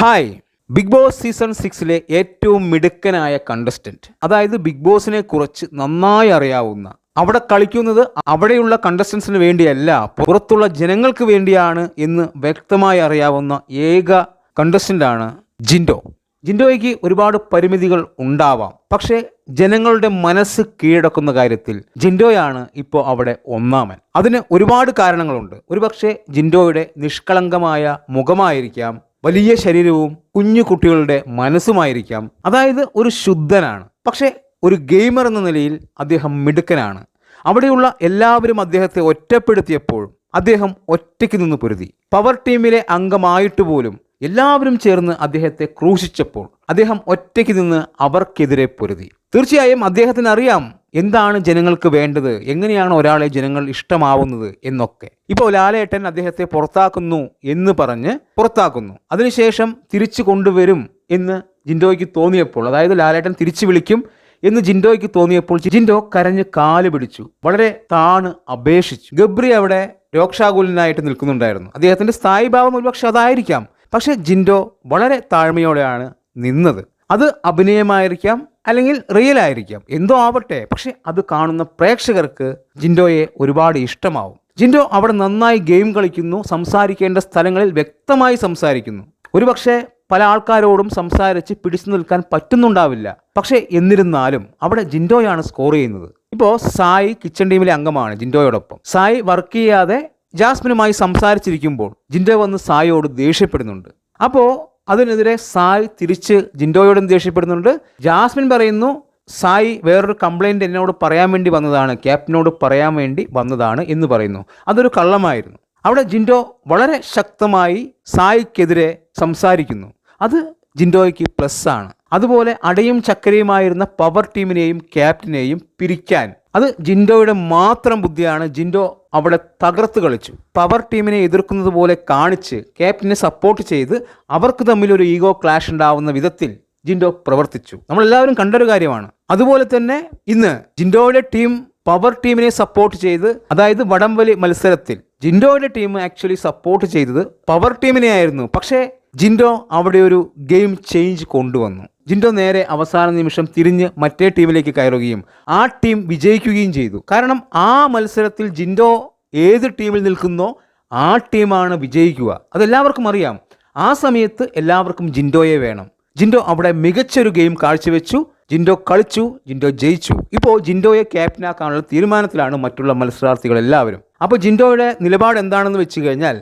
Hi big boss season സിക്സിലെ ഏറ്റവും മിടുക്കനായ കണ്ടസ്റ്റന്റ് അതായത് ബിഗ് ബോസിനെ കുറിച്ച് നന്നായി അറിയാവുന്ന അവിടെ കളിക്കുന്നത് അവിടെയുള്ള കണ്ടസ്റ്റൻസിന് വേണ്ടിയല്ല പുറത്തുള്ള ജനങ്ങൾക്ക് വേണ്ടിയാണ് എന്ന് വ്യക്തമായി അറിയാവുന്ന ഏക കണ്ടസ്റ്റന്റാണ് ജിൻഡോ. ജിൻഡോയ്ക്ക് ഒരുപാട് പരിമിതികൾ ഉണ്ടാവാം. പക്ഷേ ജനങ്ങളുടെ മനസ്സ് കീഴടക്കുന്ന കാര്യത്തിൽ ജിൻഡോയാണ് ഇപ്പോൾ അവിടെ ഒന്നാമൻ. അതിന് ഒരുപാട് കാരണങ്ങളുണ്ട്. ഒരുപക്ഷെ ജിൻഡോയുടെ നിഷ്കളങ്കമായ മുഖമായിരിക്കാം വലിയ ശരീരവും കുഞ്ഞു കുട്ടികളുടെ മനസ്സുമായിരിക്കാം. അതായത് ഒരു ശുദ്ധനാണ്. പക്ഷേ ഒരു ഗെയിമർ എന്ന നിലയിൽ അദ്ദേഹം മിടുക്കനാണ്. അവിടെയുള്ള എല്ലാവരും അദ്ദേഹത്തെ ഒറ്റപ്പെടുത്തിയപ്പോഴും അദ്ദേഹം ഒറ്റയ്ക്ക് നിന്ന് പൊരുതി. പവർ ടീമിലെ അംഗമായിട്ട് പോലും എല്ലാവരും ചേർന്ന് അദ്ദേഹത്തെ ക്രൂശിച്ചപ്പോൾ അദ്ദേഹം ഒറ്റയ്ക്ക് നിന്ന് അവർക്കെതിരെ പൊരുതി. തീർച്ചയായും അദ്ദേഹത്തിന് അറിയാം എന്താണ് ജനങ്ങൾക്ക് വേണ്ടത്? എങ്ങനെയാണ് ഒരാളെ ജനങ്ങൾ ഇഷ്ടമാവുന്നത് എന്നൊക്കെ. ഇപ്പോൾ ലാലേട്ടൻ അദ്ദേഹത്തെ പുറത്താക്കുന്നു എന്ന് പറഞ്ഞ് പുറത്താക്കുന്നു. അതിനുശേഷം തിരിച്ചു കൊണ്ടുവരും എന്ന് ജിൻഡോയ്ക്ക് തോന്നിയപ്പോൾ അതായത് ലാലേട്ടൻ തിരിച്ചു വിളിക്കും എന്ന് ജിൻഡോയ്ക്ക് തോന്നിയപ്പോൾ ജിൻഡോ കരഞ്ഞ് കാൽ പിടിച്ചു. വളരെ താണ് അപേക്ഷിച്ചു. ഗബ്രി അവിടെ രോക്ഷാകുലനായിട്ട് നിൽക്കുന്നുണ്ടായിരുന്നു. അദ്ദേഹത്തിന്റെ സ്ഥായിഭാവം ഒരുപക്ഷെ അതായിരിക്കാം. പക്ഷെ ജിൻഡോ വളരെ താഴ്മയോടെയാണ് നിന്നത്. അത് അഭിനയമായിരിക്കാം അല്ലെങ്കിൽ റിയൽ ആയിരിക്കാം. എന്തോ ആവട്ടെ. പക്ഷെ അത് കാണുന്ന പ്രേക്ഷകർക്ക് ജിൻഡോയെ ഒരുപാട് ഇഷ്ടമാവും. ജിൻഡോ അവിടെ നന്നായി ഗെയിം കളിക്കുന്നു സംസാരിക്കേണ്ട സ്ഥലങ്ങളിൽ വ്യക്തമായി സംസാരിക്കുന്നു. ഒരുപക്ഷെ പല ആൾക്കാരോടും സംസാരിച്ച് പിടിച്ചു നിൽക്കാൻ പറ്റുന്നുണ്ടാവില്ല. പക്ഷേ എന്നിരുന്നാലും അവിടെ ജിൻഡോയാണ് സ്കോർ ചെയ്യുന്നത്. ഇപ്പോൾ സായി കിച്ചൺ ടീമിലെ അംഗമാണ് ജിൻഡോയോടൊപ്പം. സായി വർക്ക് ചെയ്യാതെ ജാസ്മിനുമായി സംസാരിച്ചിരിക്കുമ്പോൾ ജിൻഡോ വന്ന് സായിയോട് ദേഷ്യപ്പെടുന്നുണ്ട്. അപ്പോൾ അതിനെതിരെ സായ് തിരിച്ച് ജിൻഡോയോടും ദേഷ്യപ്പെടുന്നുണ്ട്? ജാസ്മിൻ പറയുന്നു സായി വേറൊരു കംപ്ലൈന്റ് എന്നോട് പറയാൻ വേണ്ടി വന്നതാണ്. ക്യാപ്റ്റനോട് പറയാൻ വേണ്ടി വന്നതാണ് എന്ന് പറയുന്നു. അതൊരു കള്ളമായിരുന്നു. അവിടെ ജിൻഡോ വളരെ ശക്തമായി സായിക്കെതിരെ സംസാരിക്കുന്നു. അത് ജിൻഡോയ്ക്ക് പ്ലസ് ആണ് അതുപോലെ അടയും ചക്കരയുമായിരുന്ന പവർ ടീമിനെയും ക്യാപ്റ്റനെയും പിരിക്കാൻ. അത് ജിൻഡോയുടെ മാത്രം ബുദ്ധിയാണ്. ജിൻഡോ അവിടെ തകർത്ത് കളിച്ചു. പവർ ടീമിനെ എതിർക്കുന്നത് പോലെ കാണിച്ച് ക്യാപ്റ്റനെ സപ്പോർട്ട് ചെയ്ത് അവർക്ക് തമ്മിൽ ഒരു ഈഗോ ക്ലാഷ് ഉണ്ടാവുന്ന വിധത്തിൽ ജിൻഡോ പ്രവർത്തിച്ചു. നമ്മളെല്ലാവരും കണ്ടൊരു കാര്യമാണ്. അതുപോലെ തന്നെ ഇന്ന് ജിൻഡോയുടെ ടീം പവർ ടീമിനെ സപ്പോർട്ട് ചെയ്ത് അതായത് വടംവലി മത്സരത്തിൽ ജിൻഡോയുടെ ടീം ആക്ച്വലി സപ്പോർട്ട് ചെയ്തത് പവർ ടീമിനെ ആയിരുന്നു പക്ഷേ ജിൻഡോ അവിടെ ഒരു ഗെയിം ചേഞ്ച് കൊണ്ടുവന്നു. ജിൻഡോ നേരെ അവസാന നിമിഷം തിരിഞ്ഞ് മറ്റേ ടീമിലേക്ക് കയറുകയും ആ ടീം വിജയിക്കുകയും ചെയ്തു. കാരണം ആ മത്സരത്തിൽ ജിൻഡോ ഏത് ടീമിൽ നിൽക്കുന്നോ ആ ടീമാണ് വിജയിക്കുക. അതെല്ലാവർക്കും അറിയാം. ആ സമയത്ത് എല്ലാവർക്കും ജിൻഡോയെ വേണം. ജിൻഡോ അവിടെ മികച്ചൊരു ഗെയിം കാഴ്ചവെച്ചു. ജിൻഡോ കളിച്ചു. ജിൻഡോ ജയിച്ചു. ഇപ്പോൾ ജിൻഡോയെ ക്യാപ്റ്റനാക്കാനുള്ള തീരുമാനത്തിലാണ് മറ്റുള്ള മത്സരാർത്ഥികൾ എല്ലാവരും. അപ്പോൾ ജിൻഡോയുടെ നിലപാട് എന്താണെന്ന് വെച്ച് കഴിഞ്ഞാൽ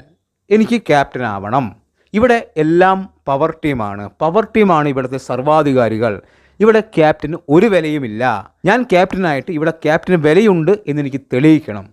എനിക്ക് ക്യാപ്റ്റനാവണം ഇവിടെ എല്ലാം പവർ ടീമാണ് പവർ ടീമാണ് ഇവിടുത്തെ സർവാധികാരികൾ. ഇവിടെ ക്യാപ്റ്റന് ഒരു വിലയുമില്ല. ഞാൻ ക്യാപ്റ്റനായിട്ട് ഇവിടെ ക്യാപ്റ്റന് വിലയുണ്ട് എന്ന് എനിക്ക് തെളിയിക്കണം.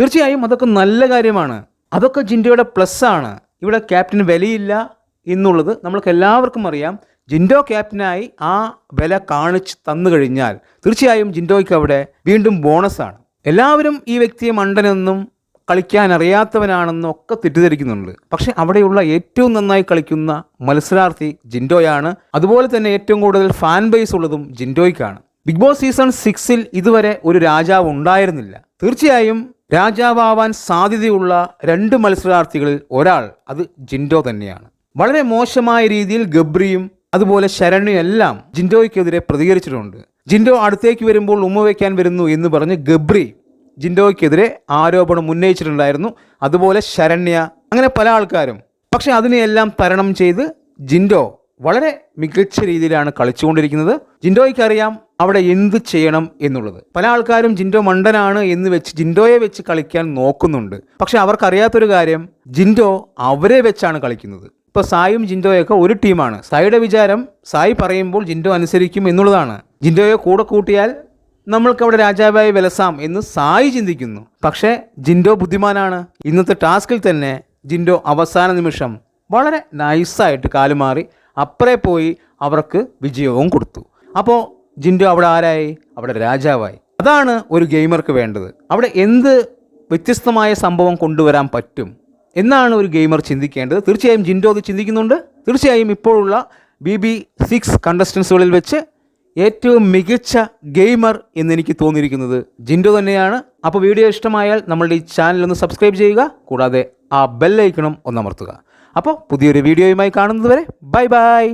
തീർച്ചയായും അതൊക്കെ നല്ല കാര്യമാണ്. അതൊക്കെ ജിൻഡോയുടെ പ്ലസ് ആണ്. ഇവിടെ ക്യാപ്റ്റന് വിലയില്ല എന്നുള്ളത് നമ്മൾക്ക് എല്ലാവർക്കും അറിയാം. ജിൻഡോ ക്യാപ്റ്റനായി ആ വില കാണിച്ച് തന്നു കഴിഞ്ഞാൽ തീർച്ചയായും ജിൻഡോയ്ക്ക് അവിടെ വീണ്ടും ബോണസാണ് എല്ലാവരും ഈ വ്യക്തിയെ മണ്ടനെന്നും കളിക്കാൻ അറിയാത്തവനാണെന്നൊക്കെ തെറ്റിദ്ധരിക്കുന്നുണ്ട്. പക്ഷെ അവിടെയുള്ള ഏറ്റവും നന്നായി കളിക്കുന്ന മത്സരാർത്ഥി ജിൻഡോയാണ്. അതുപോലെ തന്നെ ഏറ്റവും കൂടുതൽ ഫാൻ ബേസ് ഉള്ളതും ജിൻഡോയ്ക്കാണ്. ബിഗ് ബോസ് സീസൺ സിക്സിൽ ഇതുവരെ ഒരു രാജാവ് ഉണ്ടായിരുന്നില്ല. തീർച്ചയായും രാജാവാൻ സാധ്യതയുള്ള രണ്ട് മത്സരാർത്ഥികളിൽ ഒരാൾ അത് ജിൻഡോ തന്നെയാണ്. വളരെ മോശമായ രീതിയിൽ ഗബ്രിയും അതുപോലെ ശരണ്യും എല്ലാം ജിൻഡോയ്ക്കെതിരെ പ്രതികരിച്ചിട്ടുണ്ട്. ജിൻഡോ അടുത്തേക്ക് വരുമ്പോൾ ഉമ്മ വയ്ക്കാൻ വരുന്നു എന്ന് പറഞ്ഞ് ഗബ്രി ജിൻഡോയ്ക്കെതിരെ ആരോപണം ഉന്നയിച്ചിട്ടുണ്ടായിരുന്നു. അതുപോലെ ശരണ്യ അങ്ങനെ പല ആൾക്കാരും. പക്ഷെ അതിനെയെല്ലാം തരണം ചെയ്ത് ജിൻഡോ വളരെ മികച്ച രീതിയിലാണ് കളിച്ചുകൊണ്ടിരിക്കുന്നത്. ജിൻഡോയ്ക്ക് അറിയാം അവിടെ എന്ത് ചെയ്യണം എന്നുള്ളത്. പല ആൾക്കാരും ജിൻഡോ മണ്ടനാണ് എന്ന് വെച്ച് ജിൻഡോയെ വെച്ച് കളിക്കാൻ നോക്കുന്നുണ്ട്. പക്ഷെ അവർക്കറിയാത്തൊരു കാര്യം ജിൻഡോ അവരെ വെച്ചാണ് കളിക്കുന്നത്. ഇപ്പോൾ സായും ജിൻഡോയൊക്കെ ഒരു ടീമാണ്. സായിയുടെ വിചാരം സായി പറയുമ്പോൾ ജിൻഡോ അനുസരിക്കും എന്നുള്ളതാണ്. ജിൻഡോയെ കൂടെ കൂട്ടിയാൽ നമ്മൾക്ക് അവിടെ രാജാവായി വിലസാം എന്ന് സായി ചിന്തിക്കുന്നു. പക്ഷേ ജിൻഡോ ബുദ്ധിമാനാണ്. ഇന്നത്തെ ടാസ്കിൽ തന്നെ ജിൻഡോ അവസാന നിമിഷം വളരെ നൈസായിട്ട് കാലുമാറി അപ്പുറേ പോയി അവർക്ക് വിജയവും കൊടുത്തു. അപ്പോൾ ജിൻഡോ അവിടെ ആരായി? അവിടെ രാജാവായി. അതാണ് ഒരു ഗെയിമർക്ക് വേണ്ടത്. അവിടെ എന്ത് വ്യത്യസ്തമായ സംഭവം കൊണ്ടുവരാൻ പറ്റും എന്നാണ് ഒരു ഗെയിമർ ചിന്തിക്കേണ്ടത്. തീർച്ചയായും ജിൻഡോ അത് ചിന്തിക്കുന്നുണ്ട്. തീർച്ചയായും ഇപ്പോഴുള്ള ബി ബി സിക്സ് കണ്ടസ്റ്റൻസുകളിൽ വെച്ച് ഏറ്റവും മികച്ച ഗെയിമർ എന്നെനിക്ക് തോന്നിയിരിക്കുന്നത് ജിൻഡോ തന്നെയാണ്. അപ്പോൾ വീഡിയോ ഇഷ്ടമായാൽ നമ്മളുടെ ഈ ചാനൽ ഒന്ന് സബ്സ്ക്രൈബ് ചെയ്യുക. കൂടാതെ ആ ബെല്ലൈക്കണം ഒന്നമർത്തുക അപ്പോൾ പുതിയൊരു വീഡിയോയുമായി കാണുന്നതുവരെ ബൈ ബൈ.